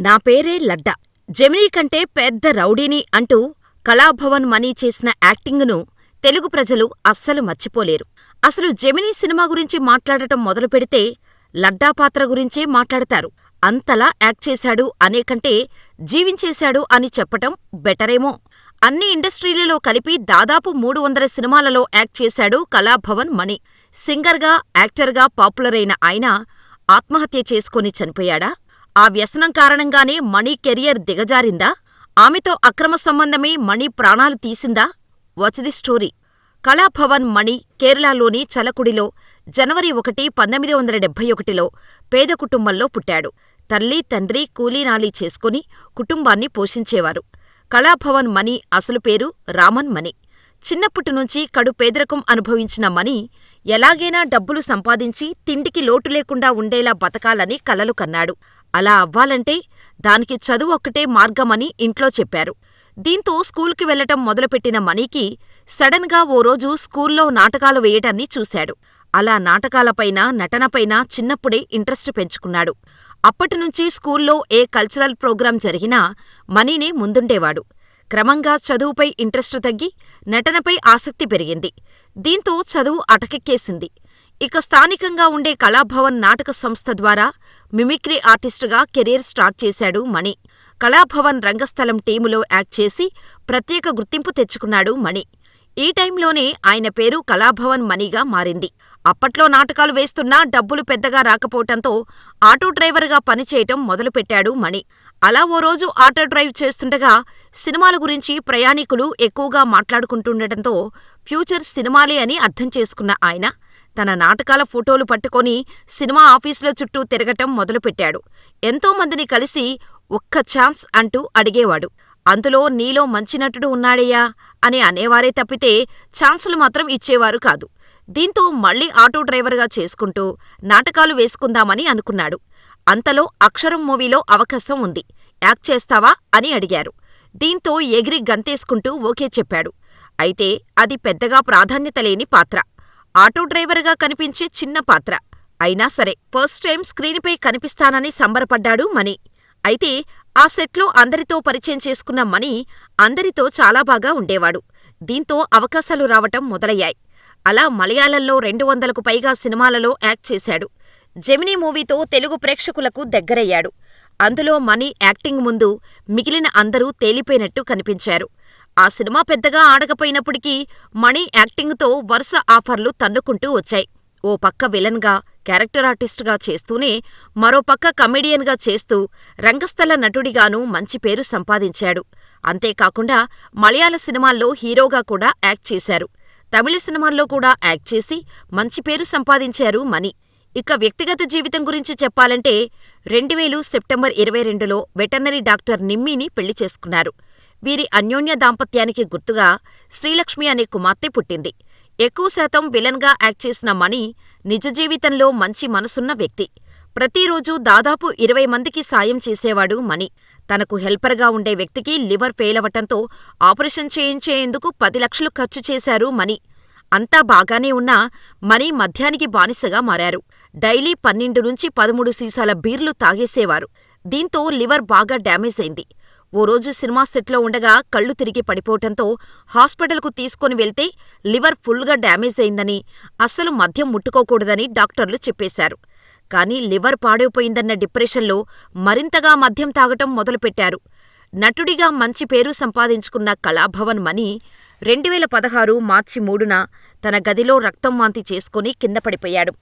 నా పేరే లడ్డా. జెమినీ కంటే పెద్ద రౌడీని అంటూ కళాభవన్ మణి చేసిన యాక్టింగును తెలుగు ప్రజలు అస్సలు మర్చిపోలేరు. అసలు జెమినీ సినిమా గురించి మాట్లాడటం మొదలుపెడితే లడ్డా పాత్ర గురించే మాట్లాడతారు. అంతలా యాక్ట్ చేశాడు అనేకంటే జీవించేశాడు అని చెప్పటం బెటరేమో. అన్ని ఇండస్ట్రీలలో కలిపి దాదాపు మూడు వందల సినిమాలలో యాక్ట్ చేశాడు కళాభవన్ మణి. సింగర్గా, యాక్టర్గా పాపులరైన ఆయన ఆత్మహత్య చేసుకొని చనిపోయాడా? ఆ వ్యసనం కారణంగానే మణి కెరియర్ దిగజారిందా? ఆమెతో అక్రమ సంబంధమే మణి ప్రాణాలు తీసిందా? Watch story. కళాభవన్ మణి కేరళలోని చలకుడిలో జనవరి ఒకటి పంతొమ్మిది వందల డెబ్బై ఒకటిలో పేద కుటుంబంలో పుట్టాడు. తల్లి, తండ్రి కూలీనాలీ చేసుకుని కుటుంబాన్ని పోషించేవారు. కళాభవన్ మణి అసలు పేరు రామన్ మణి. చిన్నప్పటినుంచి కడు పేదరికం అనుభవించిన మణి ఎలాగైనా డబ్బులు సంపాదించి తిండికి లోటు లేకుండా ఉండేలా బతకాలని కలలు కన్నాడు. అలా అవ్వాలంటే దానికి చదువు ఒక్కటే మార్గమని ఇంట్లో చెప్పారు. దీంతో స్కూలుకి వెళ్ళటం మొదలుపెట్టిన మణికి సడన్గా ఓ రోజు స్కూల్లో నాటకాలు వేయటాన్ని చూశాడు. అలా నాటకాలపైనా, నటనపైనా చిన్నప్పుడే ఇంట్రెస్ట్ పెంచుకున్నాడు. అప్పటినుంచీ స్కూల్లో ఏ కల్చరల్ ప్రోగ్రాం జరిగినా మనీనే ముందుండేవాడు. క్రమంగా చదువుపై ఇంట్రెస్టు తగ్గి నటనపై ఆసక్తి పెరిగింది. దీంతో చదువు అటకెక్కేసింది. ఇక స్థానికంగా ఉండే కళాభవన్ నాటక సంస్థ ద్వారా మిమిక్రీ ఆర్టిస్టుగా కెరీర్ స్టార్ట్ చేశాడు మణి. కళాభవన్ రంగస్థలం టీములో యాక్ట్ చేసి ప్రత్యేక గుర్తింపు తెచ్చుకున్నాడు మణి. ఈ టైంలోనే ఆయన పేరు కళాభవన్ మణిగా మారింది. అప్పట్లో నాటకాలు వేస్తున్నా డబ్బులు పెద్దగా రాకపోవటంతో ఆటో డ్రైవరుగా పనిచేయటం మొదలుపెట్టాడు మణి. అలా ఓ రోజు ఆటో డ్రైవ్ చేస్తుండగా సినిమాల గురించి ప్రయాణికులు ఎక్కువగా మాట్లాడుకుంటుండటంతో ఫ్యూచర్ సినిమాలే అని అర్థం చేసుకున్న ఆయన తన నాటకాల ఫోటోలు పట్టుకొని సినిమా ఆఫీసుల చుట్టూ తిరగటం మొదలుపెట్టాడు. ఎంతోమందిని కలిసి ఒక్క ఛాన్స్ అంటూ అడిగేవాడు. అందులో నీలో మంచి నటుడు ఉన్నాడయ్యా అని అనేవారే తప్పితే ఛాన్సులు మాత్రం ఇచ్చేవారు కాదు. దీంతో మళ్ళీ ఆటో డ్రైవర్గా చేసుకుంటూ నాటకాలు వేసుకుందామని అనుకున్నాడు. అంతలో అక్షరం మూవీలో అవకాశం ఉంది. యాక్ట్ చేస్తావా అని అడిగారు. దీంతో ఎగిరి గంతేసుకుంటూ ఓకే చెప్పాడు. అయితే అది పెద్దగా ప్రాధాన్యత లేని పాత్ర. ఆటో డ్రైవరుగా కనిపించే చిన్న పాత్ర. అయినా సరే ఫస్ట్ టైం స్క్రీనుపై కనిపిస్తానని సంబరపడ్డాడు మణి. అయితే ఆ సెట్లో అందరితో పరిచయం చేసుకున్న మణి అందరితో చాలా బాగా ఉండేవాడు. దీంతో అవకాశాలు రావటం మొదలయ్యాయి. అలా మలయాళంలో రెండు వందలకు పైగా సినిమాలలో యాక్ట్ చేశాడు. జెమినీ మూవీతో తెలుగు ప్రేక్షకులకు దగ్గరయ్యాడు. అందులో మణి యాక్టింగ్ ముందు మిగిలిన అందరూ తేలిపోయినట్టు కనిపించారు. ఆ సినిమా పెద్దగా ఆడకపోయినప్పటికీ మణి యాక్టింగుతో వరుస ఆఫర్లు తన్నుకుంటూ వచ్చాయి. ఓ పక్క విలన్గా, క్యారెక్టర్ ఆర్టిస్టుగా చేస్తూనే మరోపక్క కమెడియన్గా చేస్తూ రంగస్థల నటుడిగానూ మంచి పేరు సంపాదించాడు. అంతేకాకుండా మలయాళ సినిమాల్లో హీరోగా కూడా యాక్ట్ చేశారు. తమిళ సినిమాల్లో కూడా యాక్ట్ చేసి మంచి పేరు సంపాదించారు మణి. ఇక వ్యక్తిగత జీవితం గురించి చెప్పాలంటే రెండువేలు సెప్టెంబర్ ఇరవై రెండులో వెటర్నరీ డాక్టర్ నిమ్మీని పెళ్ళి చేసుకున్నారు. వీరి అన్యోన్య దాంపత్యానికి గుర్తుగా శ్రీలక్ష్మి అనే కుమార్తె పుట్టింది. ఎక్కువ శాతం విలన్గా యాక్ట్ చేసిన మణి నిజ జీవితంలో మంచి మనసున్న వ్యక్తి. ప్రతిరోజూ దాదాపు ఇరవై మందికి సాయం చేసేవాడు మణి. తనకు హెల్పర్గా ఉండే వ్యక్తికి లివర్ ఫెయిలవటంతో ఆపరేషన్ చేయించేందుకు పది లక్షలు ఖర్చు చేశారు మణి. అంతా బాగానే ఉన్నా మరీ మద్యానికి బానిసగా మారారు. డైలీ పన్నెండు నుంచి పదమూడు సీసాల బీర్లు తాగేసేవారు. దీంతో లివర్ బాగా డ్యామేజ్ అయింది. ఓ రోజు సినిమా సెట్లో ఉండగా కళ్ళు తిరిగి పడిపోవటంతో హాస్పిటల్కు తీసుకొని వెళ్తే లివర్ ఫుల్గా డ్యామేజ్ అయిందని, అస్సలు మద్యం ముట్టుకోకూడదని డాక్టర్లు చెప్పేశారు. కానీ లివర్ పాడైపోయిందన్న డిప్రెషన్లో మరింతగా మద్యం తాగటం మొదలుపెట్టారు. నటుడిగా మంచి పేరు సంపాదించుకున్న కళాభవన్ మణి రెండువేల పదహారు మార్చి మూడున తన గదిలో రక్తం వాంతి చేసుకుని కిందపడిపోయాడు.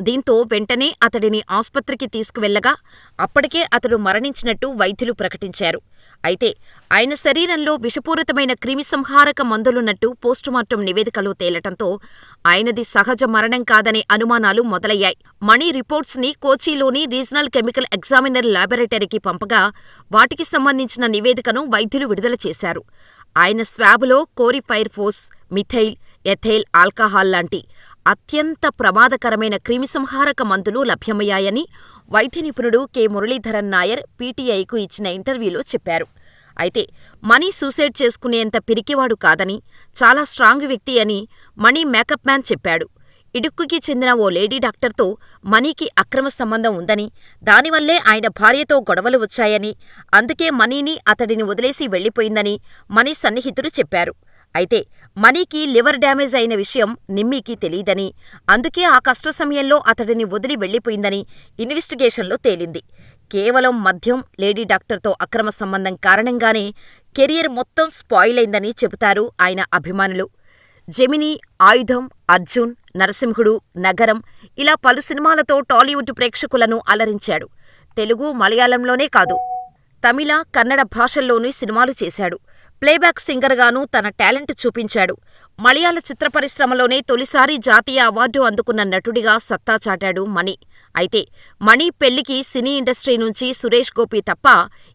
దీంతో వెంటనే అతడిని ఆస్పత్రికి తీసుకువెళ్ళగా అప్పటికే అతడు మరణించినట్టు వైద్యులు ప్రకటించారు. అయితే ఆయన శరీరంలో విషపూరితమైన క్రిమిసంహారక మందులున్నట్టు పోస్టుమార్టం నివేదికలో తేలటంతో ఆయనది సహజ మరణం కాదనే అనుమానాలు మొదలయ్యాయి. మణి రిపోర్ట్స్ని కోచీలోని రీజనల్ కెమికల్ ఎగ్జామినర్ లాబొరేటరీకి పంపగా వాటికి సంబంధించిన నివేదికను వైద్యులు విడుదల చేశారు. ఆయన స్వాబులో కోరిఫైర్-ఫోస్, మిథైల్, ఎథైల్ ఆల్కహాల్ లాంటి అత్యంత ప్రమాదకరమైన క్రిమిసంహారక మందులు లభ్యమయ్యాయని వైద్య నిపుణుడు కె. మురళీధరన్ నాయర్ పీటీఐకు ఇచ్చిన ఇంటర్వ్యూలో చెప్పారు. అయితే మణి సూసైడ్ చేసుకునేంత పిరికివాడు కాదని, చాలా స్ట్రాంగ్ వ్యక్తి అని మణి మేకప్ మ్యాన్ చెప్పాడు. ఇడుక్కుకి చెందిన ఓ లేడీ డాక్టర్తో మనీకి అక్రమ సంబంధం ఉందని, దానివల్లే ఆయన భార్యతో గొడవలు వచ్చాయని, అందుకే మనీని అతడిని వదిలేసి వెళ్ళిపోయిందని మనీ సన్నిహితుడు చెప్పారు. అయితే మనీకి లివర్ డ్యామేజ్ అయిన విషయం నిమ్మీకి తెలియదని అందుకే ఆ కష్ట సమయంలో అతడిని వదిలి వెళ్ళిపోయిందని ఇన్వెస్టిగేషన్లో తేలింది. కేవలం మద్యం, లేడీ డాక్టర్తో అక్రమ సంబంధం కారణంగానే కెరీర్ మొత్తం స్పాయిలైందని చెబుతారు ఆయన అభిమానులు. జెమినీ, ఆయుధం, అర్జున్, నరసింహుడు, నగరం ఇలా పలు సినిమాలతో టాలీవుడ్ ప్రేక్షకులను అలరించాడు. తెలుగు, మలయాళంలోనే కాదు తమిళ, కన్నడ భాషల్లోనూ సినిమాలు చేశాడు. ప్లేబ్యాక్ సింగర్గానూ తన టాలెంట్ చూపించాడు. మలయాళ చిత్ర పరిశ్రమలోనే తొలిసారి జాతీయ అవార్డు అందుకున్న నటుడిగా సత్తా చాటాడు మణి. అయితే మణి పెళ్ళికి సినీ ఇండస్ట్రీ నుంచి సురేష్ గోపి తప్ప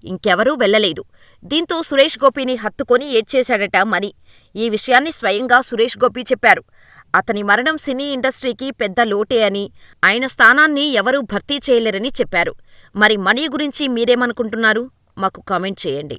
ఇంకెవరూ వెళ్ళలేదు. దీంతో సురేష్ గోపిని హత్తుకొని ఏడ్చేశాడట మణి. ఈ విషయాన్ని స్వయంగా సురేష్ గోపి చెప్పారు. అతని మరణం సినీ ఇండస్ట్రీకి పెద్ద లోటే అని, ఆయన స్థానాన్ని ఎవరూ భర్తీ చేయలేరని చెప్పారు. మరి మణి గురించి మీరేమనుకుంటున్నారు? మాకు కామెంట్ చేయండి.